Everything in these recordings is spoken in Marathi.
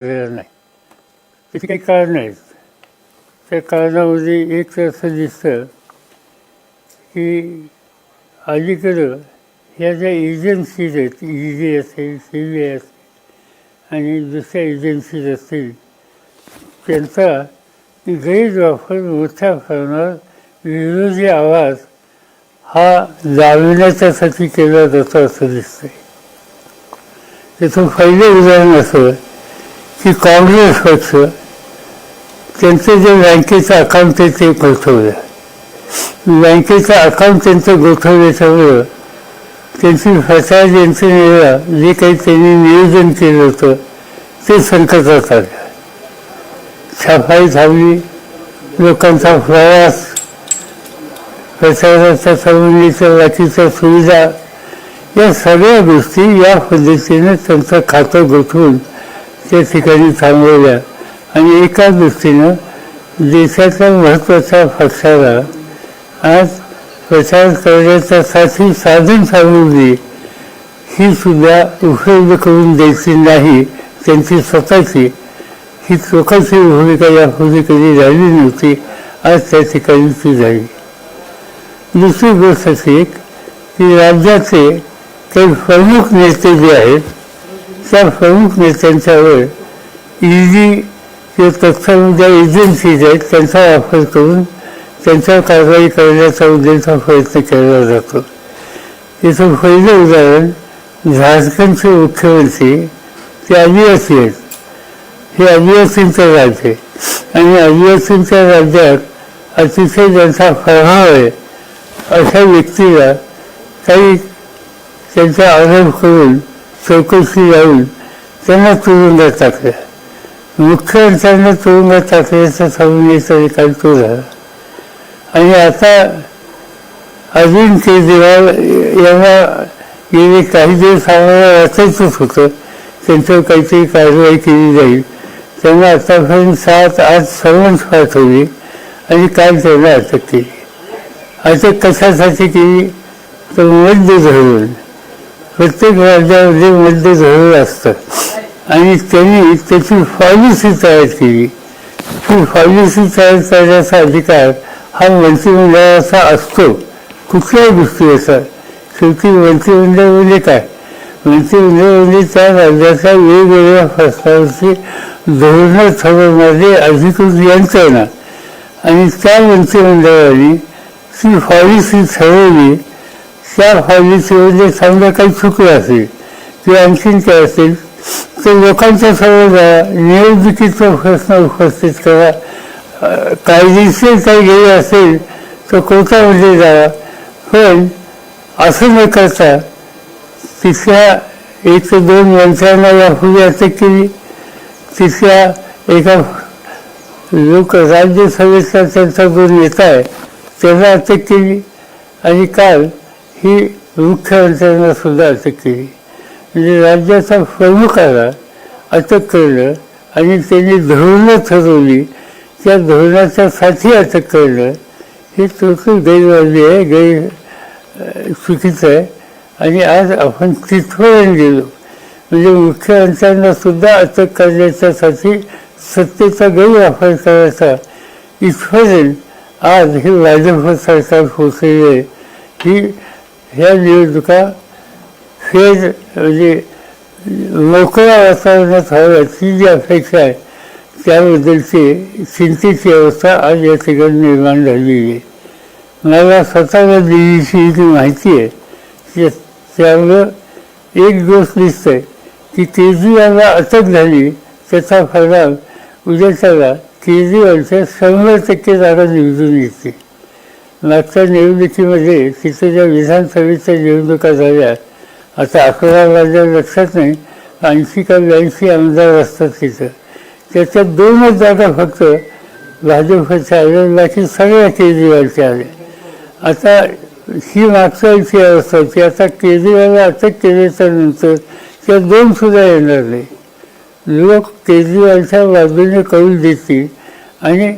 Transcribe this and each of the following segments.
वेळ नाही. त्याची काही कारण आहेत त्या कारणामध्ये एक तर असं दिसतं की अलीकडं ह्या ज्या एजन्सीज आहेत ई डी असेल सी बी आय असेल आणि दुसऱ्या एजन्सीज असतील त्यांचा गैरवापर मोठ्या प्रमाणात विरोधी आवाज हा दाबण्याच्यासाठी केला जातो असं दिसतंय. त्याचं पहिलं उदाहरण असं की काँग्रेस पक्ष त्यांचं जे बँकेचं अकाउंट आहे ते गोठवलं बँकेचं अकाउंट त्यांचं गोठवल्याच्यामुळं त्यांची प्रचार यंत्रणेला जे काही त्यांनी नियोजन केलं होतं ते संकटात आलं. छापाई थांबली लोकांचा प्रवास प्रचाराच्या संबंधीच्या बाकीच्या सुविधा या सगळ्या गोष्टी या पद्धतीने त्यांचं खातं गोठवून त्या ठिकाणी थांबवल्या. आणि एका दृष्टीनं देशाच्या महत्त्वाच्या पक्षाला आज प्रचार करण्याच्यासाठी साधन सामग्री ही सुद्धा उपलब्ध करून द्यायची नाही त्यांची स्वतःची. ही चोखाची भूमिका यापूर्वी कधी झाली नव्हती. आज त्या ठिकाणी ती झाली दुसरी गोष्ट अशी एक की राज्याचे काही प्रमुख नेते जे आहेत त्या प्रमुख नेत्यांच्यावर ईडी किंवा तत्सम ज्या एजन्सीज आहेत त्यांचा वापर करून त्यांच्यावर कारवाई करण्याचा उद्देशाचा प्रयत्न केला जातो. याचं पहिलं उदाहरण झारखंडचे मुख्यमंत्री ते आदिवासी आहेत. हे आदिवासींचं राज्य आहे. आणि आदिवासींच्या राज्यात अतिशय ज्यांचा प्रभाव आहे अशा व्यक्तीला काही त्यांचा आरोप करून चौकशी लावून त्यांना तुरुंगात टाकलं. मुख्यमंत्र्यांना तुरुंगात टाकल्याचं सांगून संबंधीचा निकाल तो झाला आणि आता अजून केजरीवाल यांना गेले काही दिवस आम्हाला वाचायचंच होतं. त्यांच्यावर काहीतरी कारवाई केली जाईल. त्यांना आतापर्यंत सात आठ समन्स पाठवली आणि काल त्यांना अटक केली. अटक कशासाठी केली? तर मध्य धरून. प्रत्येक राज्यामध्ये मध्य धरून असतं. आणि त्यांनी त्याची पॉलिसी तयार केली. ती पॉलिसी तयार करण्याचा अधिकार हा मंत्रिमंडळाचा असतो. कुठल्याही गोष्टीचा. शेवटी मंत्रिमंडळ म्हणजे काय? मंत्रिमंडळ म्हणजे त्या राज्याच्या वेगवेगळ्या प्रश्नांची धोरणं ठरवणारी अधिकृत यंत्रणा. आणि त्या मंत्रिमंडळाने ती पॉलिसी ठरवली त्या पॉलिसीमध्ये समजा काही चुकलं असेल किंवा आणखीन काय असेल? तर लोकांच्या समोर निवडणुकीचा प्रश्न उपस्थित करा. कायदेशीर काही गेले असेल तर कोर्टामध्ये जावा. पण असं न करता तिथल्या एक ते दोन मंत्र्यांना यापूर्वी अटक केली. तिथल्या एका लोक राज्यसभेचा त्यांचा जो नेता आहे त्याला अटक केली. आणि काल ही मुख्यमंत्र्यांना सुद्धा अटक केली. म्हणजे राज्याचा प्रमुखाला अटक करणं आणि त्यांनी धोरणं ठरवली. त्या धोरणाच्या साठी अटक करणं हे टोटल गैरवाजी आहे गैर चुकीचं आहे. आणि आज आपण तिथपर्यंत गेलो. म्हणजे मुख्यमंत्र्यांना सुद्धा अटक करण्याच्यासाठी सत्तेचा गैरवापर करायचा. इथपर्यंत आज हे भाजप सरकार पोचलेलं आहे. ही ह्या निवडणुका फेर म्हणजे मोकळ्या वातावरणात हव्यात ही जी अपेक्षा आहे त्याबद्दलची चिंतेची अवस्था आज या ठिकाणी निर्माण झालेली आहे. मला स्वतःला दिल्लीची जी माहिती आहे की त्यामुळं एक गोष्ट दिसतंय की केजरीवालला अटक झाली त्याचा फायदा उद्याच्याला केजरीवालच्या शंभर टक्के जागा निवडून येते. मागच्या निवडणुकीमध्ये तिथे ज्या विधानसभेच्या निवडणुका झाल्या. आता अकरा माझ्या लक्षात नाही ऐंशी का ब्याऐंशी आमदार असतात तिथं. त्याच्यात दोनच जागा फक्त भाजपच्या आल्या बाकी सगळ्या केजरीवालच्या आल्या आता ही मागच्या वर्षी अवस्था होती आता केजरीवालला अटक केल्याच्यानंतर त्या दोन सुद्धा येणार नाही. लोक केजरीवालच्या बाजूने करून देतील आणि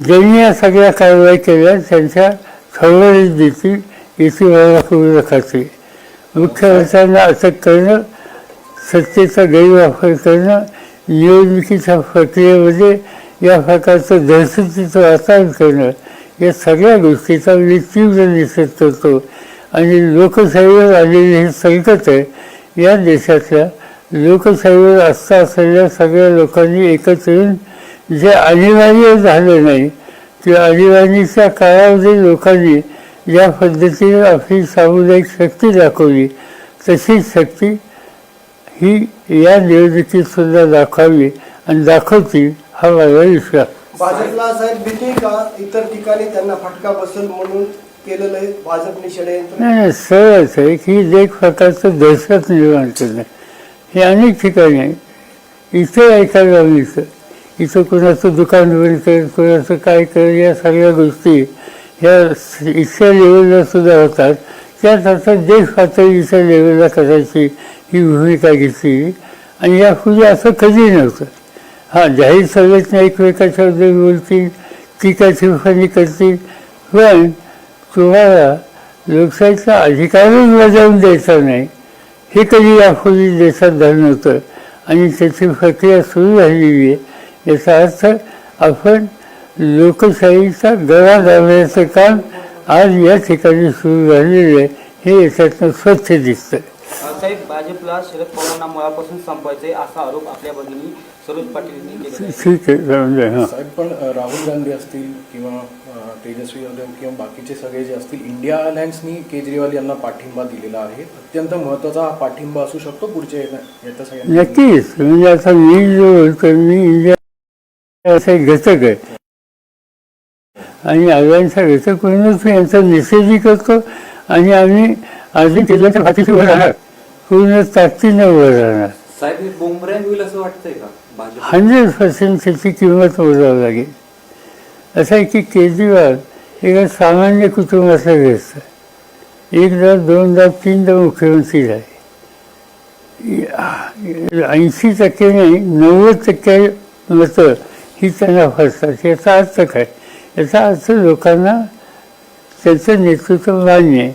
ज्यांनी या सगळ्या कारवाई केल्या त्यांच्या खबरीत देतील याची मला पूर्ण खात्री मुख्यमंत्र्यांना अटक करणं सत्तेचा गैरवापर करणं निवडणुकीच्या प्रक्रियेमध्ये या प्रकारचं दहशतीचं वातावरण करणं या सगळ्या गोष्टीचा मी तीव्र निषेध करतो. आणि लोकशाहीवर आलेली हे संकट आहे या देशातल्या लोकशाहीवर आस्था असलेल्या सगळ्या लोकांनी एकत्र येऊन जे अनिवार्य झालं नाही ते अनिवार्याच्या काळामध्ये लोकांनी ज्या पद्धतीने आपली सामुदायिक शक्ती दाखवली तशीच शक्ती ही या निवडणुकीत सुद्धा दाखवावी आणि दाखवतील हा माझा विश्वास. भाजपला साहेब भीती का? इतर ठिकाणी त्यांना फटका बसेल म्हणून केलेलं आहे भाजपने षडयंत्र? नाही नाही आहे की एक प्रकारचं दहशत निर्माण करणं हे अनेक ठिकाणी आहे. इथं ऐकायला मिळतं. इथं कुणाचं दुकान बंद कर कुणाचं काय कर या सगळ्या गोष्टी ह्या इथल्या लेवलला सुद्धा होतात. त्यात आता देश पातळीच्या लेवलला करायची ही भूमिका घेतली. आणि यापूर्वी असं कधी नव्हतं. हां जाहीर सभेतनं एकमेकाच्याबद्दल बोलतील टीका टिप्पणी करतील. पण तुम्हाला लोकशाहीचा अधिकारच बजावून द्यायचा नाही. हे कधी यापूर्वी देशात झालं नव्हतं. आणि त्याची प्रक्रिया सुरू झालेली आहे. याचा अर्थ आपण लोकशाहीचा गळा दाबण्याचं काम आज या ठिकाणी सुरू झालेलं आहे. हे याच्यातनं स्वच्छ दिसतं. साहेब भाजपला शरद पवारांना मुळापासून संपवायचे असा आरोप आपल्या भगिनी सरोज पाटील. ठीक आहे हां. साहेब पण राहुल गांधी असतील किंवा तेजस्वी यादव किंवा बाकीचे सगळे जे असतील इंडिया अलायन्सनी केजरीवाल यांना पाठिंबा दिलेला आहे. अत्यंत महत्त्वाचा हा पाठिंबा असू शकतो पुढच्या येत्या सगळ्या नक्कीच. म्हणजे आता मी जो मी इंडिया असा एक घटक आहे आणि आव्यांचा घटक म्हणूनच यांचा निषेधही करतो आणि आम्ही अजून केल्याच्या पाठीशी उभं राहणार. पूर्ण ताकदीनं उभं राहणार. साहेब हे बोंबरॅन होईल असं वाटतंय का भाजप? हंड्रेड पर्सेंट त्याची किंमत मोजावं लागेल. असं आहे की केजरीवाल एका सामान्य कुटुंबातला व्यस्त एकदा दोनदा तीनदा मुख्यमंत्री झाले. ऐंशी टक्के नाही नव्वद टक्के मतं ही त्यांना फसतात याचा अर्थ काय? याचा अर्थ लोकांना त्याचं नेतृत्व मान्य आहे.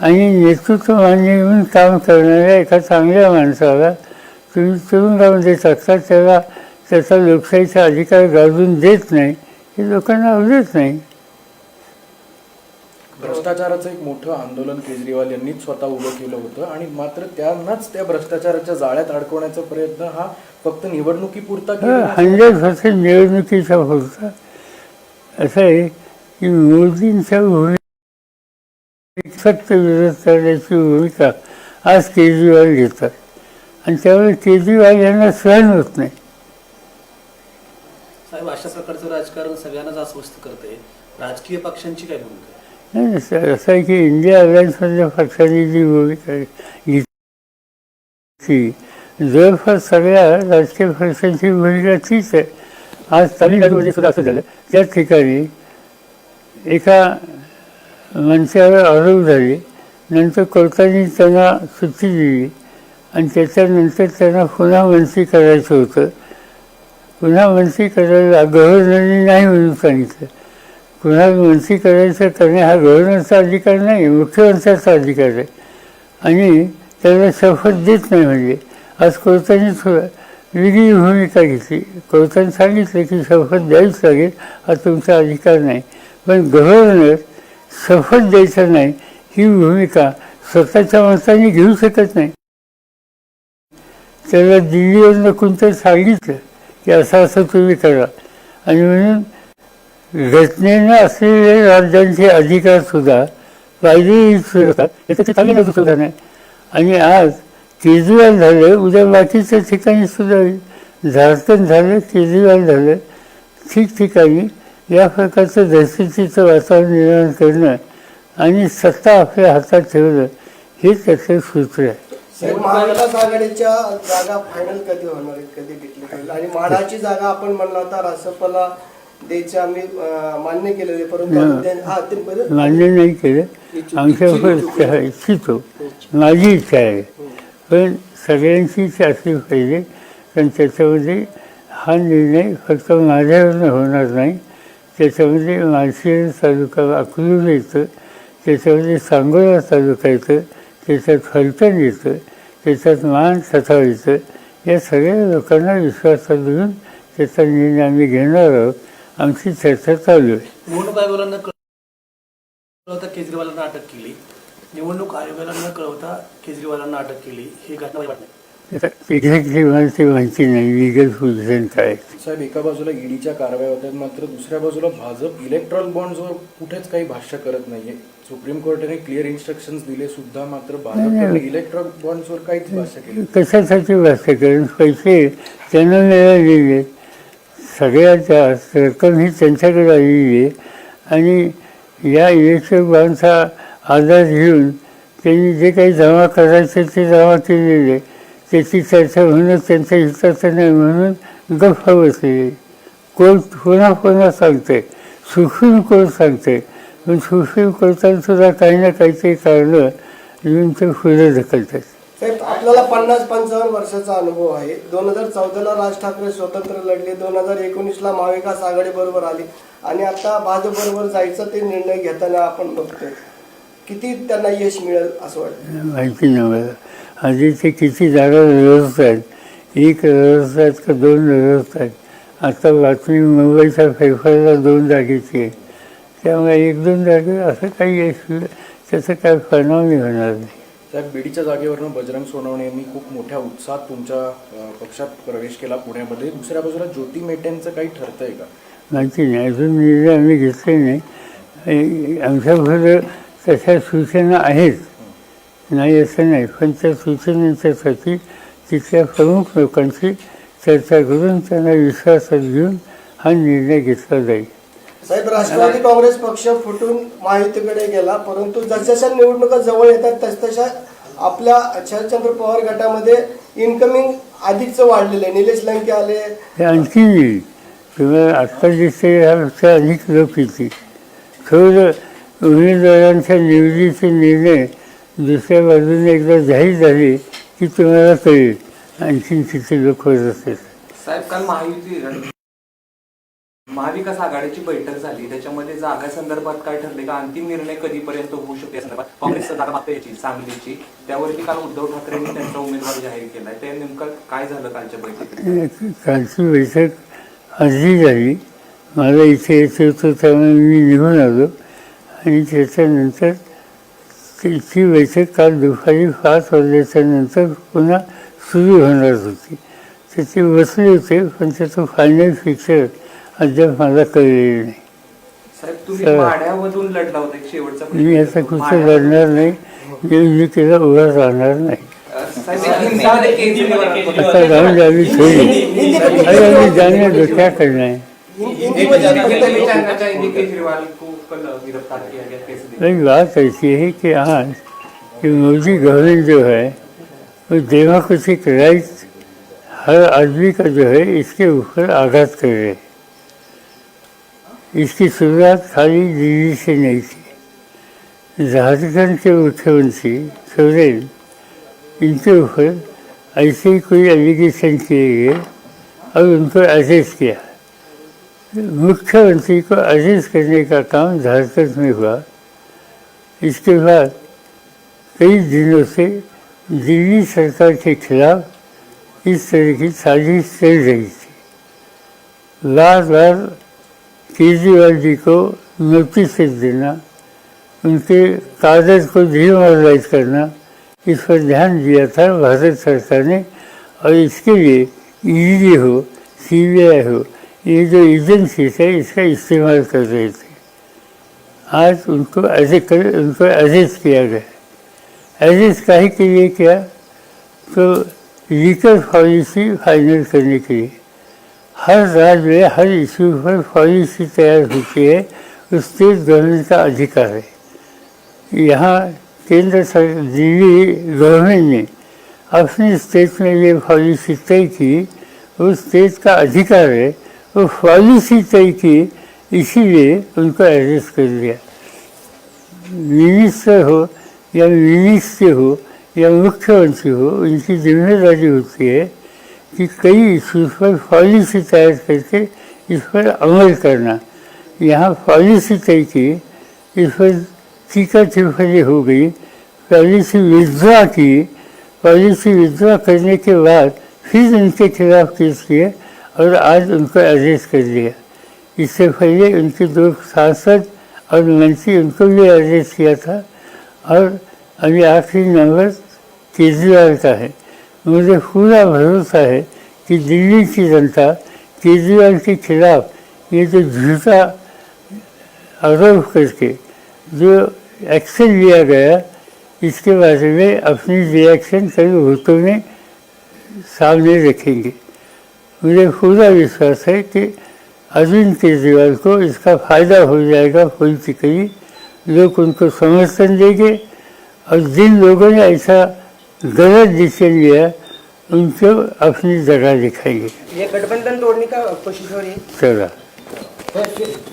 आणि नेतृत्व मान्य म्हणून काम करणाऱ्या एका चांगल्या माणसाला तुम्ही तुरुंगामध्ये टाकता त्याला त्याचा लोकशाहीचा अधिकार गाजून देत नाही हे लोकांना आवडत नाही. भ्रष्टाचाराचं एक मोठं आंदोलन केजरीवाल यांनीच स्वतः उभं केलं होतं आणि मात्र त्यांनाच त्या भ्रष्टाचाराच्या जाळ्यात अडकवण्याचा प्रयत्न हा फक्त निवडणुकीपुरता हंड्रेड पर्सेंट निवडणुकीचा होता. असं आहे की मोदींच्या भूमिका सक्त विरोध करण्याची भूमिका आज केजरीवाल घेतात. आणि त्यामुळे केजरीवाल यांना सहन होत नाही. साहेब अशा प्रकारचं राजकारण सगळ्यांनाच अस्वस्थ करते राजकीय पक्षांची काय भूमिका नाही सर, असं आहे की इंडिया अलायन्समधल्या पक्षांनी जी भूमिका घेतली जवळपास सगळ्या राजकीय पक्षांची भूमिका तीच आहे आज तामिळनाडूमध्ये सुद्धा असं झालं. त्या ठिकाणी एका मंचावर आरोप झाले नंतर कोर्टाने त्यांना सुट्टी दिली आणि त्याच्यानंतर त्यांना पुन्हा मंत्री करायचं होतं. पुन्हा मंत्री करायला गव्हर्नरने नाही म्हणून सांगितलं. कुणाला विनंती करायचं करणे हा गव्हर्नरचा अधिकार नाही मुख्यमंत्र्याचा अधिकार आहे. आणि त्याला शपथ देत नाही म्हणजे. आज कोर्टाने थोडं वेगळी भूमिका घेतली. कोर्टाने सांगितलं की शपथ द्यावीच लागेल हा तुमचा अधिकार नाही. पण गव्हर्नर शपथ द्यायचा नाही ही भूमिका स्वतःच्या मताने घेऊ शकत नाही. त्याला दिल्लीवरनं कोणतं सांगितलं की असं असं तुम्ही करा. आणि म्हणून घटनेनं असलेले राज्यांचे अधिकार सुद्धा कायदे होतात याचं चांगलं सुद्धा नाही. आणि आज केजरीवाल झालं उद्या बाकीच्या ठिकाणी सुद्धा झारखंड झालं केजरीवाल झालं ठिकठिकाणी या प्रकारचं दहशतीचं वातावरण निर्माण करणं आणि सत्ता आपल्या हातात ठेवणं हे त्याचं सूत्र आहे. महाविकास आघाडीच्या जागा फायनल कधी होणार कधी डिक्लेअर आणि म्हाडाची जागा आपण म्हणला होता रासपला द्यायचे आम्ही अं, मान्य केलेले परंतु हा. हा बरं. मान्य नाही केलं. आहे, इच्छितो. माझी इच्छा आहे. पण सगळ्यांची इच्छा असली पाहिजे. कारण त्याच्यामध्ये हा निर्णय फक्त माझ्यावरनं होणार नाही. त्याच्यामध्ये माळशिरस तालुका अकलूज येतं. त्याच्यामध्ये सांगोला तालुका येतं. त्याच्यात फलटण येतं. त्याच्यात मान सथाव येतं. या सगळ्या लोकांना विश्वासात घेऊन त्याचा निर्णय आम्ही घेणार आहोत. आमची चर्चा चालू आहे. निवडणूक आयोगाला न कळवता केजरीवालांना अटक केली. निवडणूक आयोगाला न कळवता केजरीवालांना अटक केली. ही घटना एक्झॅक्टली माहिती नाही लिगल पोझिशन काय साहेब एका बाजूला ईडीच्या कारवाया होत्या मात्र दुसऱ्या बाजूला भाजप इलेक्ट्रॉल बॉन्ड्सवर कुठेच काही भाष्य करत नाहीये. सुप्रीम कोर्टाने क्लिअर इन्स्ट्रक्शन दिले सुद्धा मात्र भाजपने इलेक्ट्रॉल बॉन्ड्सवर काहीच भाष्य केले कशासाठी भाष्य करेन पैसे त्यांना मिळालेले. सगळ्यात जास्त रक्कम ही त्यांच्याकडे आलेली आहे. आणि या इलेक्ट्रिक बांधचा आधार घेऊन त्यांनी जे काही जमा करायचे ते जमा केलेले त्याची चर्चा होणं त्यांच्या हिताचं नाही म्हणून गप्प बसलेले. कोर्ट पुन्हा पुन्हा सांगते सुप्रीम कोर्ट सांगते पण सुप्रीम कोर्टाने सुद्धा काही ना काहीतरी कारणं येऊन ते पुढे ढकलतात. साहेब आपल्याला पन्नास पंचावन्न वर्षाचा अनुभव आहे. दोन हजार चौदाला राज ठाकरे स्वतंत्र लढले. दोन हजार एकोणीसला महाविकास आघाडी बरोबर आली. आणि आता भाजप बरोबर जायचा ते निर्णय घेताना आपण बघतोय. किती त्यांना यश मिळेल असं वाटतं? माहिती नाही मला आधी ते किती जागा लढवत आहेत. एक लढवत आहेत का दोन लढवत आहेत? आता बातमी मुंबईच्या फेफारला दोन जागेची आहे त्यामुळे एक दोन जागे असं काही यश त्याचा काय परिणाम नाही होणार नाही. त्या बीडीच्या जागेवरनं बजरंग सोनवणे यांनी खूप मोठ्या उत्साहात तुमच्या पक्षात प्रवेश केला पुण्यामध्ये. दुसऱ्या बाजूला ज्योती मेटेंचं काही ठरतंय का? माहिती नाही. अजून निर्णय आम्ही घेतले नाही. आमच्याबरोबर तशा सूचना आहेत. नाही असं नाही. पण त्या सूचनेच्यासाठी तिथल्या प्रमुख लोकांशी चर्चा करून त्यांना विश्वासात घेऊन हा निर्णय घेतला जाईल. साहेब राष्ट्रवादी काँग्रेस पक्ष फुटून महायुतीकडे गेला परंतु जसजशा निवडणुका जवळ येतात तसतशा आपल्या शरदचंद्र पवार गटामध्ये इन्कमिंग अधिकच वाढलेलं आहे. निलेश लंके आले. हे आणखी आत्ता दिसते ह्यापेक्षा अधिक लोक येतील. थोडं उमेदवारांच्या निवडीचे निर्णय दुसऱ्या बाजूने एकदा जाहीर झाले की तुम्हाला कळेल. आणखीन किती लोक होत असेल साहेब काल महायुती महाविकास आघाडीची बैठक झाली. त्याच्यामध्ये जागा संदर्भात काय ठरले का? अंतिम निर्णय कधीपर्यंत होऊ शकते या संदर्भात? काँग्रेसचा जागा मागता याची सांगलीची. त्यावरती काल उद्धव ठाकरेंनी त्यांचा उमेदवार जाहीर केलाय. ते नेमकं काय झालं कालच्या बैठकीत? कालची बैठक अर्धी झाली. मला इथे यायचं होतं त्यामुळे मी निघून आलो. आणि त्याच्यानंतर ती बैठक काल दुपारी पाच वाजल्याच्या नंतर पुन्हा सुरू होणार होती. तर ते बसले होते पण त्याचं फायनल फिक्चर अद्याप मला कळलेलं नाही. साहेब तुम्ही सर. माढ्यामधून लढला होता एक शेवटचा मी प्रश्न. आता कुठं लढणार नाही. मी मी त्याला उभा राहणार नाही. अं, साहेब हिंदीमध्ये केजरीवाल आता जाऊन जावी थोडी. अरे आम्ही जाणे दो क्या करना है हिंदीमध्ये हिंदी फक्त- जानना चाहेंगे केजरीवाल को कल गिरफ्तार किया गया कैसे देखते लेकिन बात ऐसी है कि आज कि मोदी गवर्नमेंट जो है वो डेमोक्रेटिक राइट हर आदमी का जो है इसके ऊपर आघात कर. रहे हैं इसकी शुरुआत खाली दिल्ली से नहीं थी। झारखंड के मुख्यमंत्री सोरेन इनके ऊपर ऐसे ही कोई एलिगेशन किए गए और उनको अरेस्ट किया। मुख्यमंत्री को अरेस्ट करने का काम झारखंड में हुआ। इसके बाद कई दिनों से दिल्ली सरकार के खिलाफ इस तरह की साजिश चल रही थी। बार बार केजरीवाल जी को नोटिस देना, उनके कागज़ को डिमोरलाइज करना, इस पर ध्यान दिया था भारत सरकार ने। और इसके लिए ईडी हो सीबीआई हो, ये जो एजेंसीज है इसका इस्तेमाल कर रहे थे। आज उनको अरेस्ट कर, उनको अरेस्ट किया गया। अरेस्ट काहे के लिए किया? तो लीगल पॉलिसी फाइनल करने के लिए। हर राज्य में, हर इशू पर पॉलिसी तैयार होती है, उसके गवर्नमेंट का अधिकार है। यहाँ केंद्र सर, दिल्ली गवर्नमेंट ने अपने स्टेट में ये पॉलिसी तय की वो स्टेट का अधिकार है, वो पॉलिसी तय की, इसीलिए उनको अरेस्ट कर लिया मिनिस्टर हो, या मिनिस्टर हो, या मुख्यमंत्री हो, उनकी ज़िम्मेदारी होती है कि कई इश्यूज़ पर पॉलिसी तैयार करके इस पर अमल करना। यहाँ पॉलिसी तय की इस पर टीका टिप्पणी हो गई पॉलिसी विड्रॉ की। पॉलिसी विड्रॉ करने के बाद फिर उनके खिलाफ केस किया और आज उनको अरेस्ट कर लिया इससे पहले उनके दो सांसद और मंत्री उनको भी अरेस्ट किया था और अभी आखिरी नंबर केजरीवाल का है। मुझे पूरा भरोसा है कि दिल्ली की जनता केजरीवाल के खिलाफ ये जो झूठा आरोप करके जो एक्शन लिया गया, इसके बारे में अपनी रिएक्शन कई वोटों में सामने रखेंगे। मुझे पूरा विश्वास है कि अरविंद केजरीवाल को इसका फ़ायदा हो जाएगा पॉलिटिकली लोग उनको समर्थन देंगे और जिन लोगों ने ऐसा गलत डिसीजन लिया उनको अपनी जगह दिखाएंगे ये गठबंधन तोड़ने का कोशिश हो रही है चला